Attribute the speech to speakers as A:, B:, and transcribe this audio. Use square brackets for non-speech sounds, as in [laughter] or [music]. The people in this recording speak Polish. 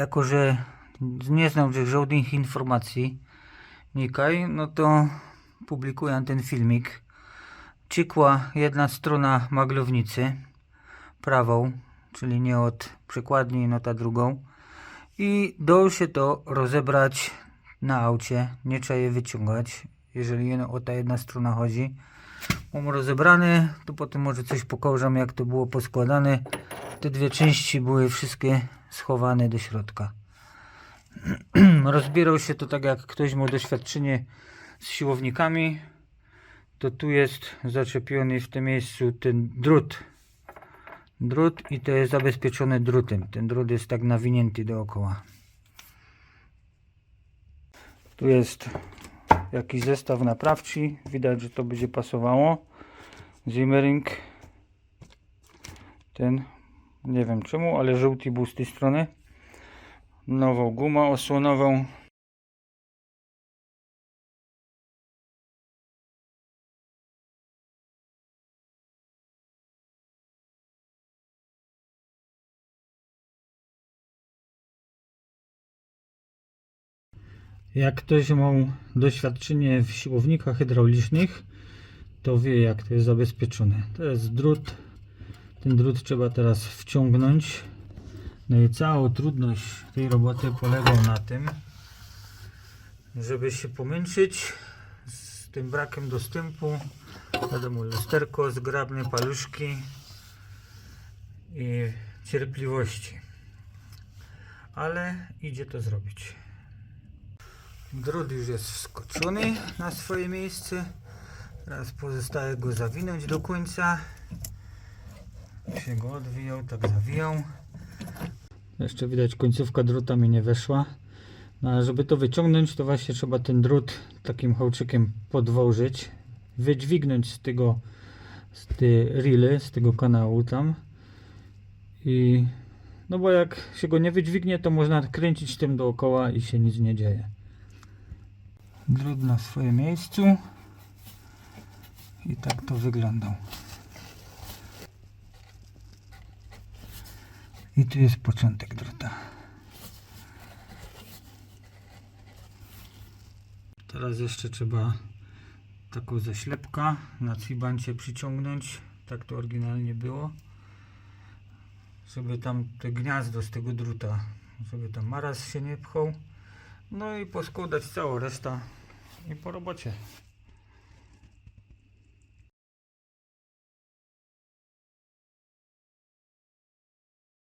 A: jako że nie znam żadnych informacji nikaj, no to publikuję ten filmik. Cikła jedna strona maglownicy, prawą, czyli nie od przekładni, no ta drugą. I do się to rozebrać na aucie, nie trzeba je wyciągać, jeżeli jedno- o ta jedna strona chodzi. Mam rozebrany, to potem może coś pokażę jak to było poskładane. Te dwie części były wszystkie schowane do środka. [clears throat] Rozbierał się to tak jak ktoś ma doświadczenie z siłownikami. To tu jest zaczepiony w tym miejscu ten drut. Drut i to jest zabezpieczone drutem. Ten drut jest tak nawinięty dookoła. Tu jest jakiś zestaw naprawczy. Widać, że to będzie pasowało. Zimmering. Ten, nie wiem czemu, ale żółty był z tej strony. Nową gumę osłonową. Jak ktoś ma doświadczenie w siłownikach hydraulicznych, to wie jak to jest zabezpieczone. To jest drut. Ten drut trzeba teraz wciągnąć. No i cała trudność tej roboty polega na tym, żeby się pomęczyć z tym brakiem dostępu. Wiadomo, lusterko, zgrabne paluszki i cierpliwości. Ale idzie to zrobić. Drut już jest wskoczony na swoje miejsce. Teraz pozostaje go zawinąć do końca. Się go odwijał, tak zawijał. Jeszcze widać końcówka druta mi nie weszła. No ale żeby to wyciągnąć, to właśnie trzeba ten drut takim hołczykiem podwożyć. Wydźwignąć z tego z tej rily, z tego kanału tam. I no bo jak się go nie wydźwignie, to można kręcić tym dookoła i się nic nie dzieje drut na swoim miejscu i tak to wyglądał i tu jest początek druta teraz jeszcze trzeba taką zaślepkę na cibancie przyciągnąć. Tak to oryginalnie było. Żeby tam te gniazdo z tego druta żeby tam maraz się nie pchał. No i poskładać całą resztę i po robocie.